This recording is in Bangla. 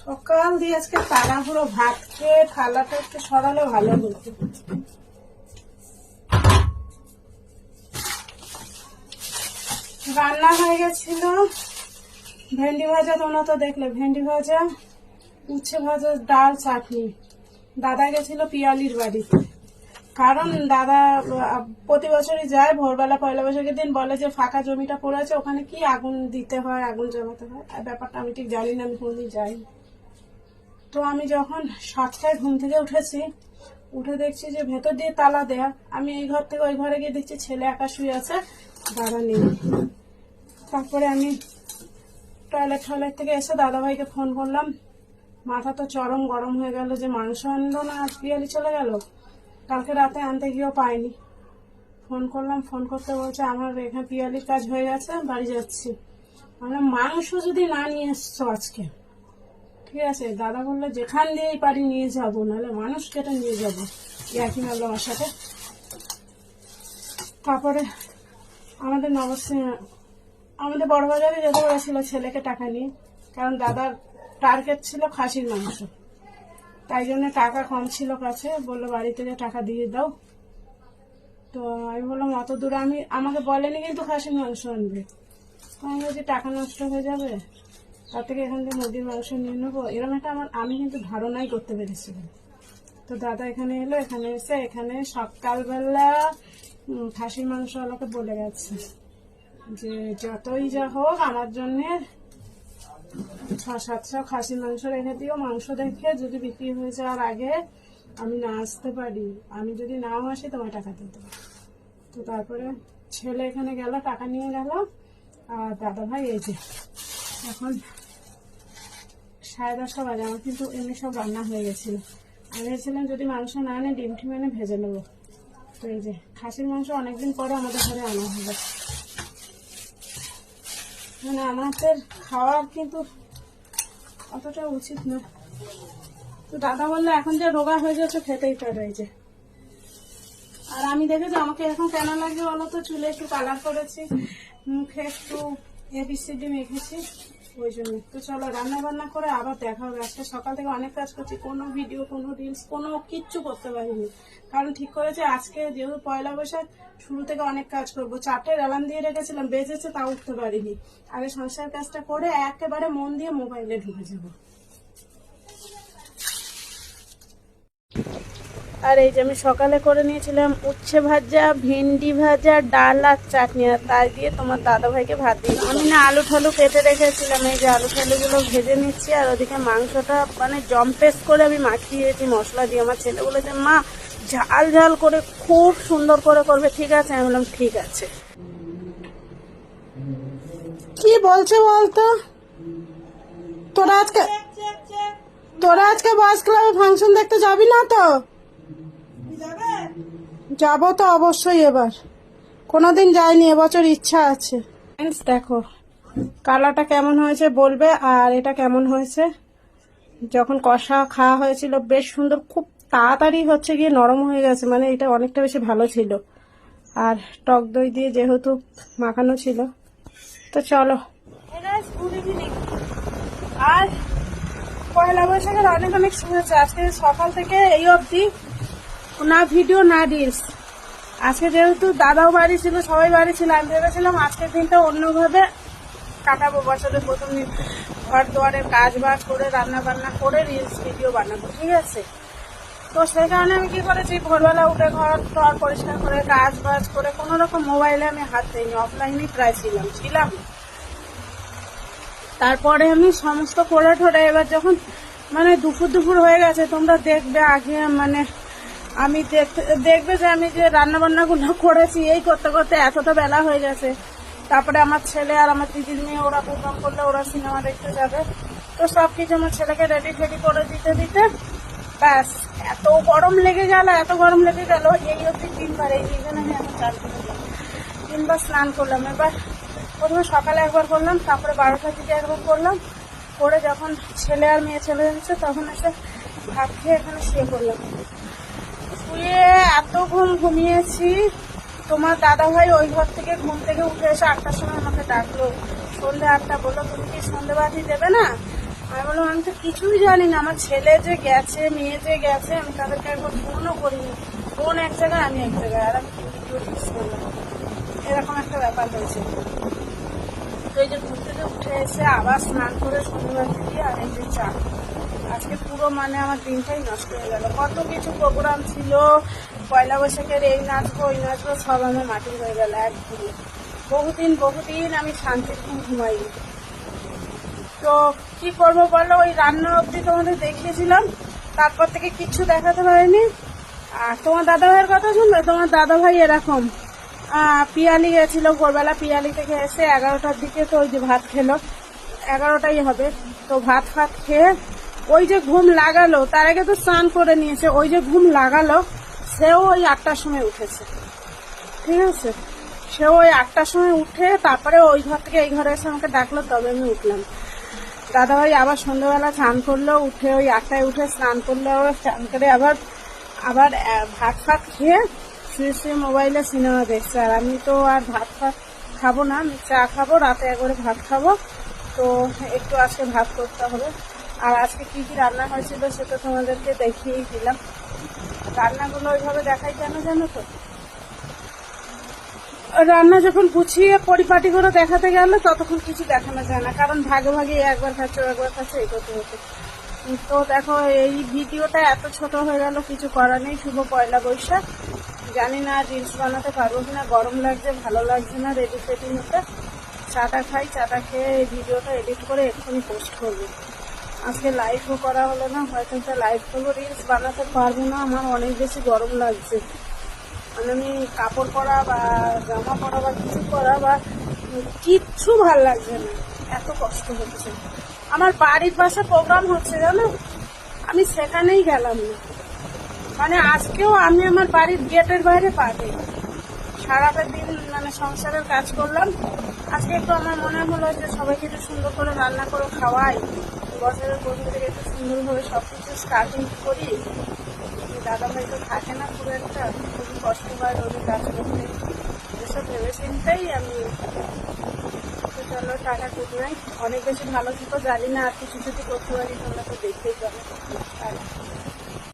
সকাল দিয়ে আজকে তাড়াহুড়ো, ভাত খেয়ে থালাটা একটু সরালে ভালো হতো। রান্না হয়ে গেছিল। ভেন্ডি ভাজা, তোমরা তো দেখলে ভেন্ডি ভাজা, উচ্ছে ভাজা, ডাল, চাটনি। দাদা গেছিল পিয়ালির বাড়িতে কারণ দাদা প্রতি বছরই যায়, ভোরবেলা, পয়লা বৈশাখের দিন বলে যে ফাঁকা জমিটা পড়ে আছে ওখানে কি আগুন দিতে হয়, আগুন জ্বালাতে হয়? আর ব্যাপারটা আমি ঠিক জানি না, আমি কোনদিন যাই তো আমি যখন সাতটায় ঘুম থেকে উঠেছি, উঠে দেখছি যে ভেতর দিয়ে তালা দেয়া। আমি এই ঘর থেকে ওই ঘরে গিয়ে দেখছি ছেলে একা শুয়ে আছে দাদা নেই। তারপরে আমি টয়লেট টয়লেট থেকে এসে দাদাভাইকে ফোন করলাম, মাথা তো চরম গরম হয়ে গেল যে মাংস আনলো না, আজ পিয়ালি চলে গেল, কালকে রাতে আনতে গিয়েও পাইনি। ফোন করলাম ফোন করতে বলছে, আমার এখানে পিয়ালির কাজ হয়ে গেছে, বাড়ি যাচ্ছি। আমরা মাংস যদি না নিয়ে এসছো আজকে ঠিক আছে, দাদা বলল যেখান দিয়েই পারি নিয়ে যাব, নাহলে মানুষ কেটে নিয়ে যাব। একই মারলো আমার সাথে। তারপরে আমাদের নবসিং আমাদের বড় বাজারে যেতে বলেছিল ছেলেকে টাকা নিয়ে, কারণ দাদার টার্গেট ছিল খাসির মাংস। তাই জন্য টাকা কম ছিল কাছে, বলল বাড়ি থেকে টাকা দিয়ে দাও। তো আমি বললাম, অত দূরে আমি, আমাকে বলেনি কিন্তু খাসির মাংস আনবে। আমি বলছি, টাকা নষ্ট হয়ে যাবে? তার থেকে এখান থেকে মুরগির মাংস নিয়ে নেব। এরকম একটা আমার আমি কিন্তু ধারণাই করতে পেরেছিলাম। তো দাদা এখানে এলো, এখানে এসে এখানে সকালবেলা খাসির মাংস ওনাকে বলে গেছে যে, যতই যা হোক, আমার জন্যে ছ সাতশো খাসির মাংস রেখে দিও। মাংস দেখে যদি বিক্রি হয়ে যাওয়ার আগে আমি না আসতে পারি, আমি যদি নাও আসি, তোমায় টাকা দিতে তো তারপরে ছেলে এখানে গেল, টাকা নিয়ে গেল। আর দাদা ভাই এই যে, এখন সাড়ে দশটা বাজে, আমার কিন্তু এমনি সব রান্না হয়ে গেছিল। আমি ভেবেছিলাম যদি মাংস না আনে, ডিম টিম এনে ভেজে নেব। তো এই যে, খাসির মাংস অনেকদিন পরে আমাদের ঘরে আনা হবে মানে আমাদের খাওয়ার কিন্তু অতটা উচিত না। তো দাদা বলল, এখন যে রোগা হয়ে যাচ্ছে, খেতেই পারে এই যে। আর আমি দেখেছি, আমাকে এখন কেন লাগে বলো তো? চুলে একটু কালার করেছি, মুখে একটু এবিসিডি মেখেছি। ওই জন্য তো চলো রান্না বান্না করে আবার দেখা হবে। আজকে সকাল থেকে অনেক কাজ করছি, কোনো ভিডিও কোনো রিলস কোনো কিচ্ছু করতে পারিনি। কারণ ঠিক করেছে, আজকে যেহেতু পয়লা বৈশাখ, শুরু থেকে অনেক কাজ করব। চারটে অ্যালার্ম দিয়ে রেখেছিলাম, বেজেছে তা উঠতে পারিনি। আগে সংসার কাজটা করে একেবারে মন দিয়ে মোবাইলে ঢুকে যাব। আর এই যে আমি সকালে করে নিয়েছিলাম উচ্ছে ভাজা ভেন্ডি ভাজা ডাল আর চাটনি। আর তাই দিয়ে তোমার দাদা ভাইকে ভাত দিই আমি না আলু ঠালু কেটে রেখেছিলাম। এই যে আলু ঠালুগুলো ভেজে নিচ্ছি আর ওদিকে মাংসটা মানে জম্পেস করে আমি মাখিয়েছি মশলা দিয়ে। আমার ছেলে বলেছে মা ঝাল ঝাল করে খুব সুন্দর করে করবে। ঠিক আছে? আমি বললাম ঠিক আছে। কি বলছে বলতো? তোরা আজকে তোরা আজকে বয়স ক্লাবে ফাংশন দেখতে যাবি না তো? যাব তো অবশ্যই এবার। কোনোদিন যাইনি এবছর ইচ্ছা আছে। Friends, দেখো কালারটা কেমন হয়েছে বলবে আর এটা কেমন হয়েছে? যখন কষা খাওয়া হয়েছিল বেশ সুন্দর খুব তাড়াতাড়ি হচ্ছে গিয়ে নরম হয়ে গেছে মানে এটা অনেকটা বেশি ভালো ছিল। আর টক দই দিয়ে যেহেতু মাখানো ছিল তো চলো। আর পয়লা বৈশাখের অনেক অনেক শুভেচ্ছা। আজকে সকাল থেকে এই অবধি না, ভিডিও না রিলস। আজকে যেহেতু দাদাও বাড়ি ছিল, সবাই বাড়ি ছিল, আমি ভেবেছিলাম আজকের দিনটা অন্যভাবে কাটাবো। বছরের প্রথম দিন ঘর দুয়ারের কাজ বাজ করে রান্না বান্না করে, রিলস ভিডিও বানাবো, ঠিক আছে? তো সেই কারণে আমি কি করেছি, ভোরবেলা উঠে ঘর টর পরিষ্কার করে কাজ বাজ করে কোনো রকম মোবাইলে আমি হাত দিইনি অফলাইনেই প্রায় ছিলাম ছিলাম। তারপরে আমি সমস্ত করে ঠোরে এবার যখন মানে দুপুর দুপুর হয়ে গেছে, তোমরা দেখবে আগে মানে আমি দেখবে যে আমি যে রান্না বান্নাগুলো করেছি, এই করতে করতে এতটা বেলা হয়ে গেছে। তারপরে আমার ছেলে আর আমার দিদির মেয়ে, ওরা প্রোগ্রাম করলে ওরা সিনেমা দেখতে যাবে। তো সব কিছু আমার ছেলেকে রেডি ফেডি করে দিতে দিতে, ব্যাস, এত গরম লেগে গেল, এত গরম লেগে গেল, এই অবধি তিনবার, এই রিজনে আমি এখন চান করে দিলাম তিনবার স্নান করলাম এবার। প্রথমে সকালে একবার করলাম, তারপরে বারোটার দিকে একবার করলাম। করে যখন ছেলে আর মেয়ে চলে যাচ্ছে, তখন এসে ভাত খেয়ে এখানে শুয়ে পড়লাম। শুয়ে এত ঘুম ঘুমিয়েছি। তোমার দাদা ভাই ওই ঘর থেকে ঘুম থেকে উঠে এসে আটটার সময় আমাকে ডাকলো। সন্ধ্যে আটটা বলল, তুমি কি সন্ধ্যেবাতি দেবে না? আমি বললাম, আমি তো কিছুই জানি না। আমার ছেলে যে গেছে, মেয়ে যে গেছে, আমি তাদেরকে একবার ফোনও করিনি। ফোন এক জায়গায়, আমি এক জায়গায়। আর আমি ভিডিও করলাম এরকম একটা ব্যাপার হয়েছে। তো এই যে ঘুম থেকে উঠে এসে আবার স্নান করে শনিবার দিয়ে আর এই যে চা। আজকে পুরো মানে আমার দিনটাই নষ্ট হয়ে গেল। কত কিছু প্রোগ্রাম ছিল, পয়লা বৈশাখের এই নাচবো, ওই নাচবো, সব আমার মাটি হয়ে গেল এক ঘুরে বহুদিন বহুদিন আমি শান্তির ঘুম ঘুমাইনি। তো কি করব বলো, ওই রান্না অবধি তোমাদের দেখিয়েছিলাম, তারপর থেকে কিচ্ছু দেখাতে পারিনি। আর তোমার দাদা ভাইয়ের কথা শুনবে তোমার দাদা ভাই এরকম পিয়ালি গেছিল, ভোরবেলা পিয়ালি থেকে এসে এগারোটার দিকে তো ওই যে ভাত খেলো। এগারোটাই হবে, তো ভাত ফাত খেয়ে ওই যে ঘুম লাগালো, তার আগে তো স্নান করে নিয়েছে, ওই যে ঘুম লাগালো, সেও ওই আটটার সময় উঠেছে। ঠিক আছে? সে ওই আটটার সময় উঠে তারপরে ওই ঘর থেকে এই ঘরে এসে আমাকে ডাকলো, তবে আমি উঠলাম। দাদাভাই আবার সন্ধ্যাবেলা স্নান করল, উঠে ওই আটটায় উঠে স্নান করল স্নান করে আবার আবার ভাত ফাত খেয়ে শুয়ে শুয়ে মোবাইলে সিনেমা দেখছে। আর আমি তো আর ভাত ফাত খাব না, আমি চা খাব, রাতে একবারে ভাত খাব। তো একটু আজকে ভাত করতে হবে। আর আজকে কি কি রান্না হয়েছিল সেটা তোমাদেরকে দেখিয়েই দিলাম। রান্নাগুলো ওইভাবে দেখাই কেন জানো তো? রান্না যখন গুছিয়ে পরিপাটি করে দেখাতে গেলে ততক্ষণ কিছু দেখানো যায় না, কারণ ভাগে ভাগে একবার খাচ্ছে একবার খাচ্ছে, এই করতে হতো তো দেখো, এই ভিডিওটা এত ছোট হয়ে গেল, কিছু করার নেই, শুভ পয়লা বৈশাখ। জানি না রিলস বানাতে পারব কিনা, গরম লাগছে, ভালো লাগছে না রেডি ফেডি হতে। চাটা খাই, চাটা খেয়ে এই ভিডিওটা এডিট করে এক্ষুনি পোস্ট করব। আজকে লাইভও করা হলো না, হয়তো লাইভ করব রিলস বানাতে পারব না, আমার অনেক বেশি গরম লাগছে। মানে আমি কাপড় পরা বা জামা পরা বা কিছু পরা বা কিচ্ছু ভালো লাগছে না, এত কষ্ট হচ্ছে। আমার বাড়ির পাশে প্রোগ্রাম হচ্ছে, জানো? আমি সেখানেই গেলাম না। মানে আজকেও আমি আমার বাড়ির গেটের বাইরে পাবি সারাটা দিন মানে সংসারের কাজ করলাম। আজকে একটু আমার মনে হলো যে সবাইকে একটু সুন্দর করে রান্না করে খাওয়াই। বছরের প্রথম থেকে একটু সুন্দরভাবে সব কিছু স্টার্টিং করি। দাদা ভাই তো থাকে না খুব একটা খুবই কষ্ট হয় রোদে কাজ করতে। এসব ভেবেচিন্তাই আমি চলো টাকা গুড অনেক বেশি ভালো থেকো, জানি না আর কিছু যদি করতে পারি তোমরা তো দেখতেই পাবে। টাটা।